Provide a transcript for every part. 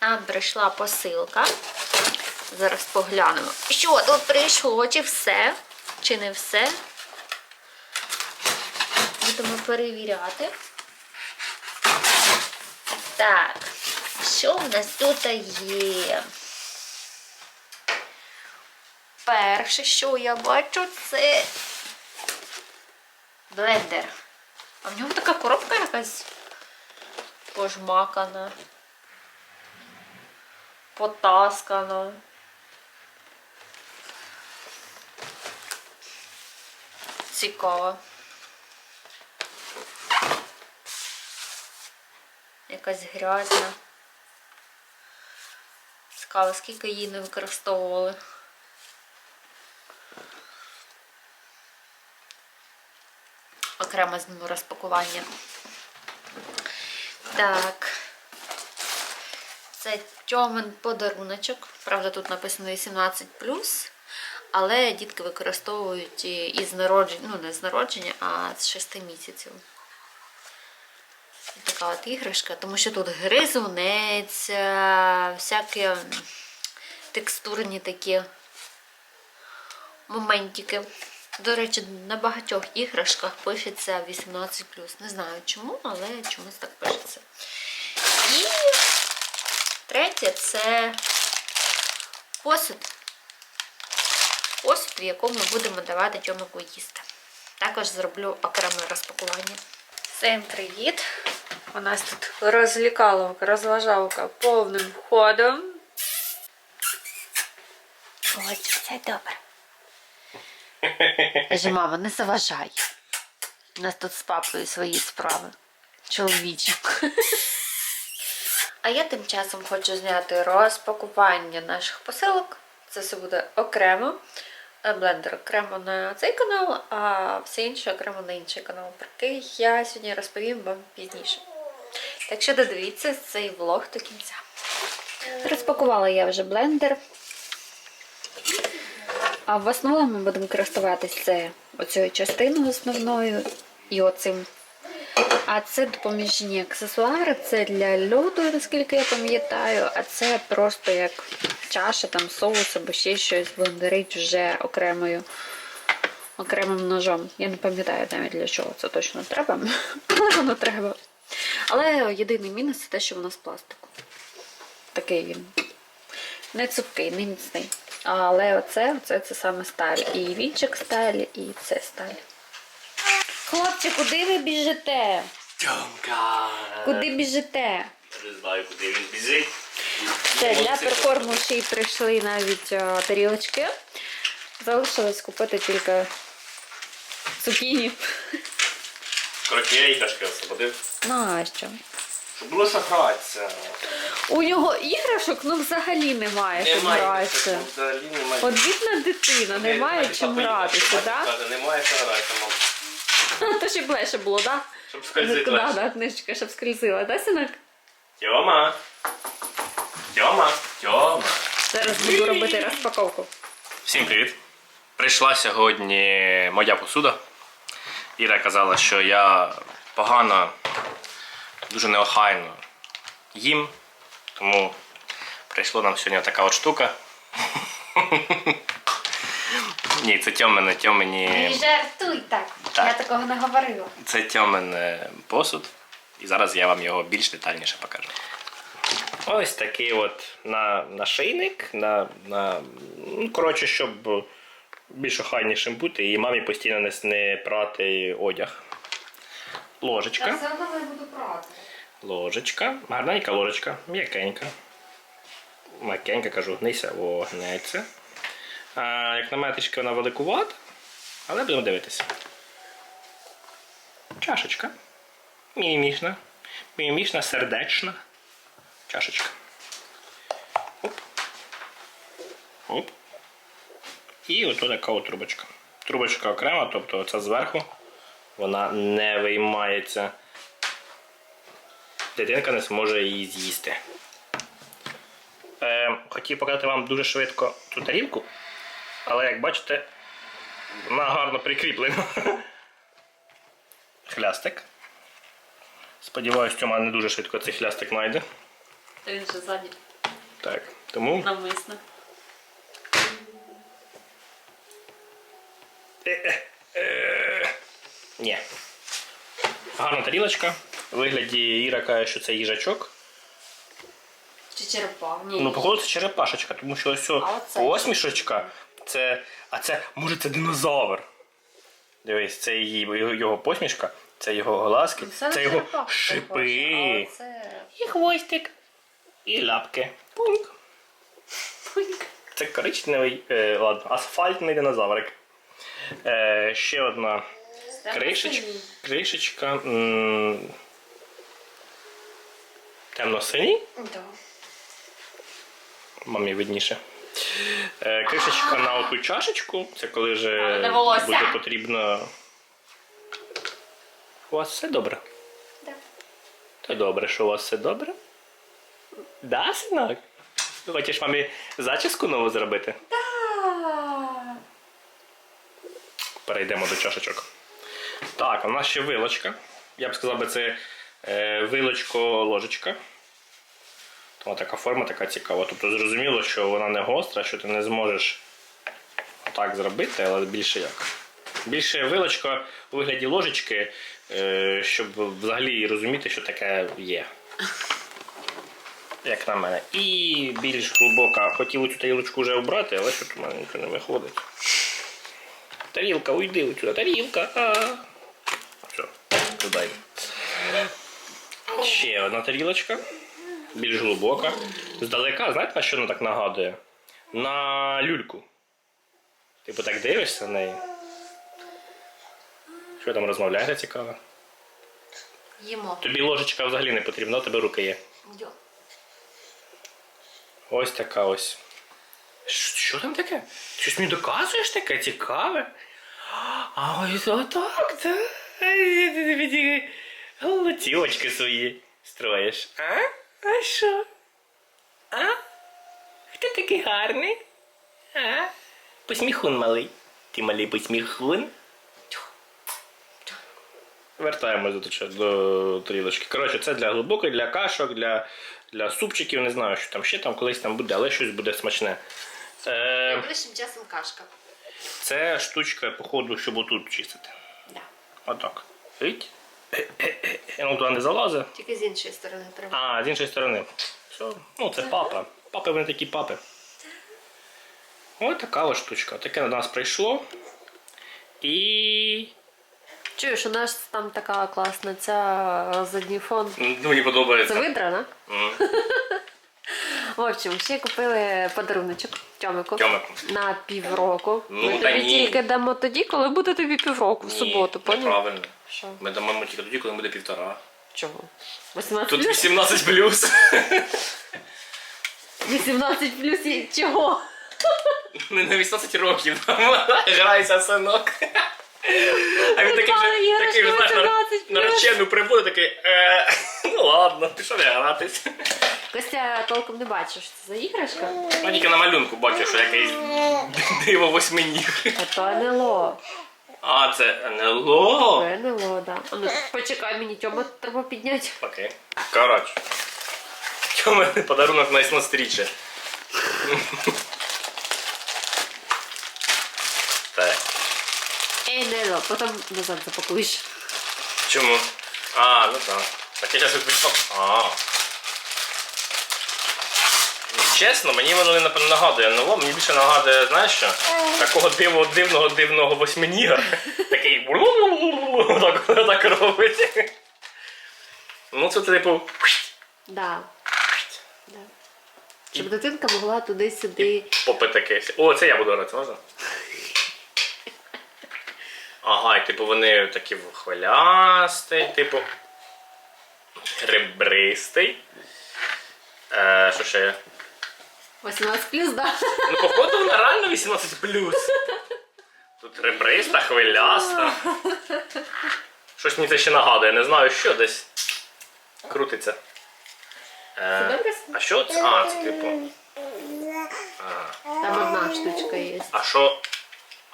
Нам прийшла посилка. Зараз поглянемо. Що тут прийшло? Чи все? Чи не все? Будемо перевіряти. Так, що в нас тут є? Перше, що я бачу, це блендер. А в ньому така коробка якась пожмакана, потаскана. Цікаво. Якась грязна. Цікаво, скільки її не використовували. Окремо зніму розпакування. Так. Це тьомен подаруночок. Правда, тут написано 18 але дітки використовують і- із народження, ну не з народження, а з 6 місяців. Така от іграшка, тому що тут гризунець, всякі текстурні такі моментики. До речі, на багатьох іграшках пишеться 18 Не знаю чому, але чомусь так пишеться. І третє це посуд. Посуд, в якому будемо давати тьомику їсти. Також зроблю окреме розпакування. Всім привіт! У нас тут розлікаловка, розважалка повним ходом. Ось, все добре. Каже, мама, не заважай. У нас тут з папою свої справи. Чоловічі. А я тим часом хочу зняти розпакування наших посилок. Це все буде окремо. Е, Блендер окремо на цей канал, а все інше окремо на інший канал, про який я сьогодні розповім вам пізніше. Так що додивіться цей влог до кінця. Розпакувала я вже блендер. А в основному ми будемо користуватися оцією частиною основною і оцим. А це допоміжні аксесуари, це для льоду, наскільки я пам'ятаю, а це просто як чаша, там соус або ще щось блендерить вже окремою, окремим ножом. Я не пам'ятаю навіть для чого це точно треба, але воно треба. Але єдиний мінус це те, що воно з пластику. Такий він. Не цупкий, не міцний. Але оце, оце це саме сталь. І вінчик сталь, і це сталь. Хлопці, куди ви біжите? Тьомка! Куди біжите? Не знаю, куди він біжить. Все, для перформу ще й прийшли навіть а, тарілочки. Залишилось купити тільки цукіні. Коротше, я іграшки освободив. Нащо? Щоб було що гратися. У нього іграшок ну взагалі немає, щоб гратися. взагалі немає. От бідна дитина, немає чим гратися, так? каже, Немає що гратися, мам. То ще б було, так? Щоб Да? скользити Да, легше. да, книжечка, щоб скользила, да, синок? Тьома! Тьома! Тьома! Зараз буду робити розпаковку. Всім привіт! Прийшла сьогодні моя посуда. Іра казала, що я погано, дуже неохайно їм, тому прийшла нам сьогодні така от штука. Ні, це тьомине, тьомині. Не жартуй так. Так. Я такого не говорила. Це тьомен е, посуд. І зараз я вам його більш детальніше покажу. Ось такий от на, нашийник. На, на, ну, коротше, щоб більш охайнішим бути і мамі постійно не, не прати одяг. Ложечка. все одно я буду прати. Ложечка. Гарненька ложечка. М'якенька. М'якенька, кажу, гнися, о, гнеться. А, як на мене вона великувата, але будемо дивитися. Чашечка. Мімішна. Мімішна, сердечна. Чашечка. Оп. Оп. І ото така от трубочка. Трубочка окрема, тобто оця зверху, вона не виймається дитинка не зможе її з'їсти. Е, хотів показати вам дуже швидко цю тарілку, але як бачите, вона гарно прикріплена. Хлястик. Сподіваюсь, Тьома не дуже швидко цей хлястик знайде. Та Він же ззаді. Так, тому. Навмисно. Ні. Гарна тарілочка. У вигляді Іра каже, що це їжачок. Чи черепах? Ні. Ну, походу, це черепашечка, тому що ось о- А оце? посмішечка. Це. А це, може, це динозавр. Дивись, це її, його, його посмішка, це його глазки, Це, це, його шипи. похоже, а. І хвостик. І лапки. Пуньк. Це коричневий, е, ладно, асфальтний динозаврик. Е, ще одна кришечка. кришечка м, темно-синій. Да. Мамі видніше. Е, кришечка на оту чашечку. Це коли вже буде потрібно. У вас все добре? Да. То добре, що у вас все добре? Да, синок? Хочеш мамі зачіску нову зробити? Перейдемо до чашечок. Так, у нас ще вилочка. Я б сказав би, це е, вилочко-ложечка. Тому така форма така цікава. Тобто зрозуміло, що вона не гостра, що ти не зможеш так зробити, але більше як. Більше вилочка у вигляді ложечки, щоб взагалі розуміти, що таке є. Як на мене. І більш глибока. Хотів цю тарілочку вже обрати, але що у мене нічого не виходить. Тарілка, уйди отсюда, тарілка. А. Все, туди. Ще одна тарілочка. Більш глибока. Здалека, знаєте, на що вона так нагадує? На люльку. Типу так дивишся на неї. Що там розмовляєте цікаво? Їмо. Тобі ложечка взагалі не потрібна, у тебе руки є. Йо. Ось така ось. Що, там таке? Ти Щось мені доказуєш таке цікаве? А ось отак, так? Ці очки свої строїш. А? А що? А? Хто такий гарний? А? Посміхун малий. Ти малий посміхун. Вертаємось до, до тарілочки. Коротше, це для глибокої, для кашок, для, для супчиків, не знаю, що там ще там колись там буде, але щось буде смачне. Е, Найближчим часом кашка. це штучка, походу, щоб отут чистити. Да. Отак. Видь? Ну, туди не залазить. Тільки з іншої сторони треба. А, з іншої сторони. Все. Ну, це папа. Папи вони такі папи. Ось така ось штучка. Таке до нас прийшло. І. Чуєш, у нас там така класна ця задній фон. Ну, мені подобається. Це видрана. М. В общем, ще купили подаруночок Тьомику на півроку. Ну, Ми тобі ні. тільки дамо тоді, коли буде тобі півроку в суботу, Ні, поняв? Неправильно. Що? Ми дамо тільки тоді, коли буде півтора. Чого? 18 Тут плюс? 18 плюс. 18 плюс і чого? Не на 18 років. Грайся, синок. А він такий вже, такий вже, знаєш, на- наречену прибуде, такий, е, ну ладно, пішов я гратись. Костя толком не бачиш, що це за іграшка? Ну тільки на малюнку бачу, що якийсь диво восьминіг. А то НЛО. А, це НЛО. Це НЛО, да. А ну, почекай, мені Тьома треба підняти. Окей. Коротше. Мене подарунок на 18 Так. НЛО, потім назад запакуєш. Чому? А, ну так. Так я зараз відпочав. А. Чесно, мені воно не нагадує НЛО, мені більше нагадує, знаєш що? Такого диво, дивного дивного восьминіга. Такий так, так робить. Ну це типу. Да. да. Щоб дитинка могла туди-сюди. Попи таке. О, це я буду грати, можна? Ага, і типу вони такі хвилястий, типу. Ребристий. Е, що ще є? 18 плюс, да. Ну, походу, вона реально 18 Тут ребриста, хвиляста. Щось мені це ще нагадує, не знаю що десь. Крутиться. Е, а що це? А, це типу. Там одна штучка є. А що?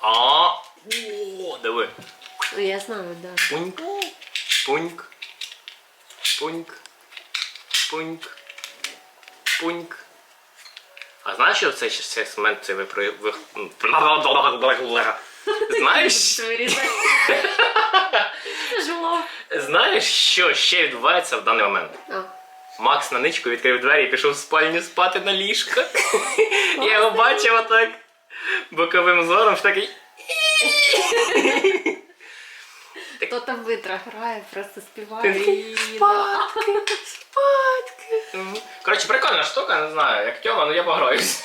А. О, диви. Ну я знаю, да. Пуньк. Пуньк. Пуньк. Пуньк. Пуньк. А знаєш, що в цей цей момент це ви при ви... Знаєш, знаєш, що ще відбувається в даний момент? Макс на ничку відкрив двері і пішов в спальню спати на ліжко. Я його бачив отак боковим зором, такий. Хто там витра грає, просто співає. Спадки, спадки. Коротше, прикольна штука, не знаю, як Тьома, ну я пограюсь.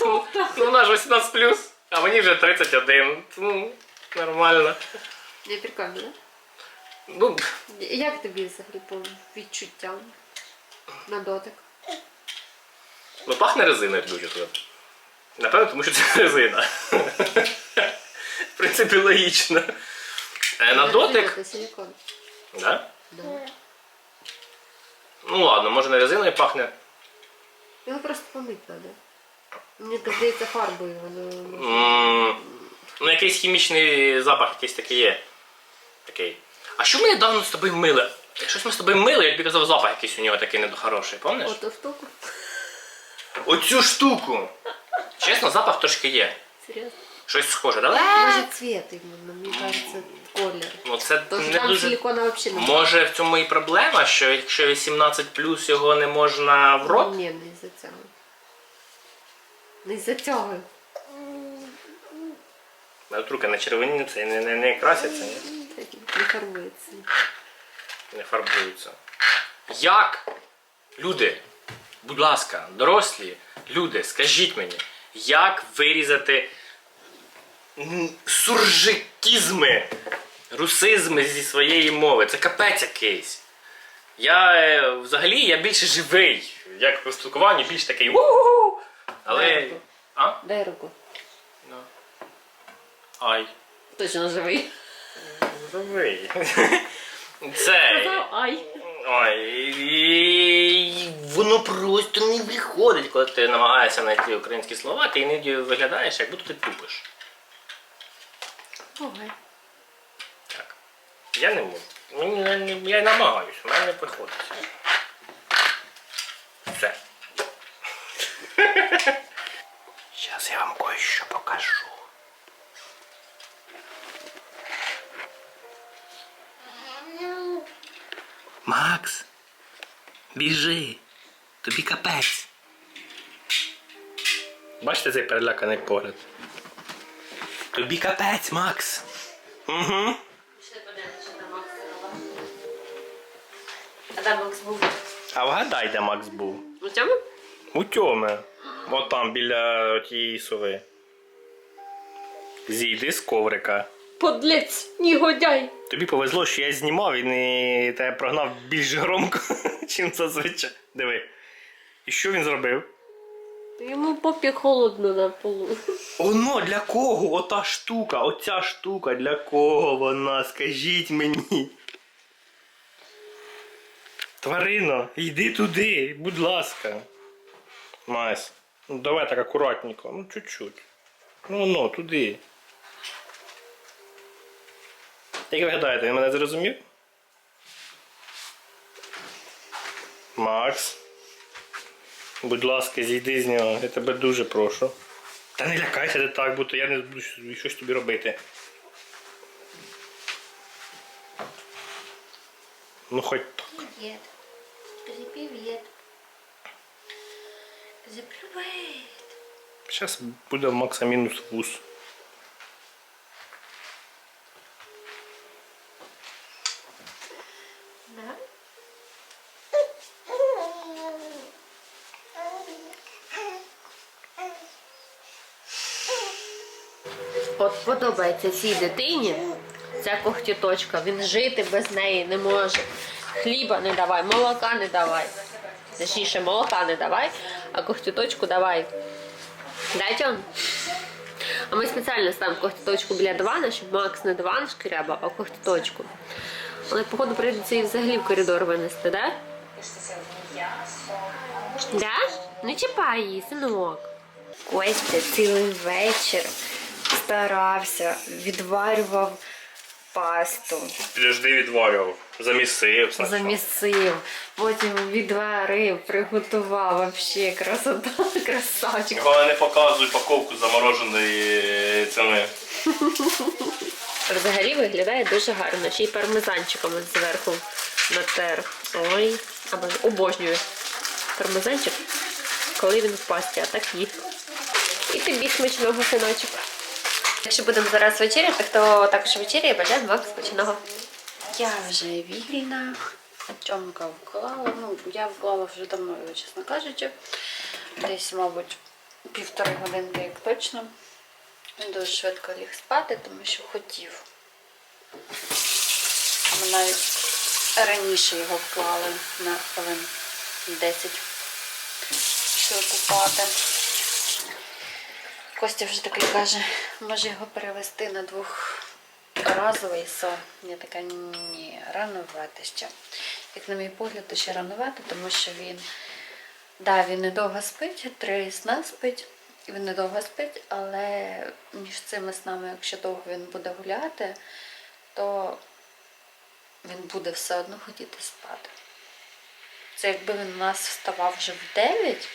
Ну, вона ж 18 плюс, а мені вже 31. Ну, нормально. Не прикольно, да? Ну, Як тобі взагалі по відчуттям на дотик? ну пахне резиною дуже тут. Напевно, тому що це резина. В принципі, логічно. Е, На дотик. Це силікон. Да? Да. Ну ладно, може не резиною пахне. Його просто помити треба. Мені так здається фарбою воно. М, Ну, якийсь хімічний запах якийсь такий є. Такий. А що ми недавно з тобою мили? Щось ми з тобою мили, я тобі казав, запах якийсь у нього такий недохороший, пам'ятаєш? Ото штуку. Оцю штуку. Чесно, запах трошки є. Серйозно? Щось схоже, да? Може цвет іменно, мені кажеться, колір. Ну це То, що не там дуже. силікона взагалі не Може в цьому і проблема, що якщо 18 його не можна в рот. Ні, не із-за цього. Не із-за цього. Навіть руки на червоні це не, не, не красяться, ні? Не фарбується. не фарбуються. Як? Люди, будь ласка, дорослі люди, скажіть мені, як вирізати суржикізми, русизми зі своєї мови? Це капець якийсь. Я е, взагалі я більше живий. Як по спілкуванню, більш такий у Але. Дякую. А? Дай руку. Ну. Ай. Точно живий. Живий. Це. Сказав ай. Ой, воно просто не виходить, коли ти намагаєшся знайти українські слова, ти іноді виглядаєш, як будто ти тупиш. Ой. Так. Я не можу. Мені я намагаюся, в мене не виходить. Все. Зараз я вам кое-що покажу. Макс, біжи, тобі капець. Бачите цей переляканий погляд? Тобі капець, Макс. Угу. Ще подивимося, що там Макс. А там Макс був. А вгадай, де Макс був? У цьому? У Тьоми. От там біля тієї сови. Зійди з коврика. Подлець, негодяй. Тобі повезло, що я знімав і не тебе прогнав більш громко, чим зазвичай. Диви. І що він зробив? Йому попі холодно на полу. Оно для кого? Ота штука, оця штука, для кого вона? Скажіть мені. Тварино, йди туди, будь ласка. Мась, ну давай так акуратненько, ну чуть-чуть. Ну ну, туди. Як ви гадаєте, він мене зрозумів? Макс. Будь ласка, зійди з нього, я тебе дуже прошу. Та не лякайся ти так, бо то я не буду щось- тобі робити. Ну хоч так. Привіт. Привіт. Привіт. Зараз буде в Макса мінус вус. Да? От подобається цій дитині ця когтіточка. Він жити без неї не може. Хліба не давай, молока не давай. Точніше, молока не давай, а когтіточку давай. Дайте. А ми спеціально ставимо когтіточку біля дивана, щоб Макс не диван шкрябав, а когтіточку. Але, походу, прийдеться її взагалі в коридор винести, да? Да? Не чіпай її, синок. Костя цілий вечір старався, відварював пасту. Підожди відварював. Замісив. спочатку. Замісив, потім відварив, приготував. Вообще красота, красавчик. Головне не показуй упаковку замороженої цими. Взагалі виглядає дуже гарно. Ще й пармезанчиком зверху натер. Ой, або обожнюю пармезанчик, коли він в пасті, а так їсть. І тобі смачного синочок. Якщо будемо зараз вечеряти, то також вечеря бажаємо вам смачного. Я вже вільна. Тьомка вклала. Ну, я вклала вже давно, чесно кажучи. Десь, мабуть, півтори годинки, як точно. Він дуже швидко ліг спати, тому що хотів. Ми навіть раніше його вклали на хвилин 10. Пішли купати. Костя вже такий каже, може його перевести на двохразовий сон. Я така ні, ранувати ще. Як на мій погляд, то ще ранувати, тому що він, да, він недовго спить, три сна спить, він недовго спить, але між цими снами, якщо довго він буде гуляти, то він буде все одно хотіти спати. Це якби він у нас вставав вже в 9,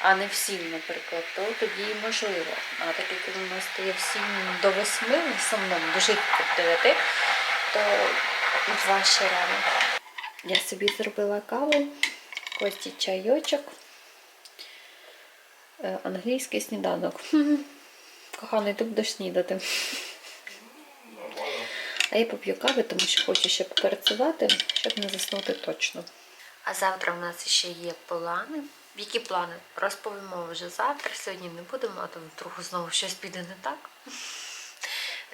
а не в 7, наприклад, то тоді можливо. А так як він у нас стає в 7 до 8, в основному дуже рідко в 9, то важче рано. Я собі зробила каву, Кості чайочок, е, англійський сніданок. Коханий, ти будеш снідати. А я поп'ю кави, тому що хочу ще поперцювати, щоб не заснути точно. А завтра в нас ще є плани. Які плани? Розповімо вже завтра. Сьогодні не будемо, а то вдруг знову щось піде не так.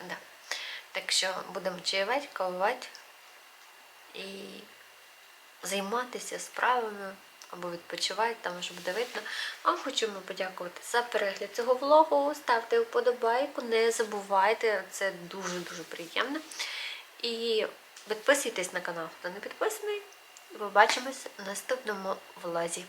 да. Так що будемо чаювати, кавувати і займатися справами або відпочивати, там вже буде видно. Вам хочемо подякувати за перегляд цього влогу. Ставте вподобайку, не забувайте, це дуже-дуже приємно. І підписуйтесь на канал, хто не підписаний. Побачимось в наступному влозі.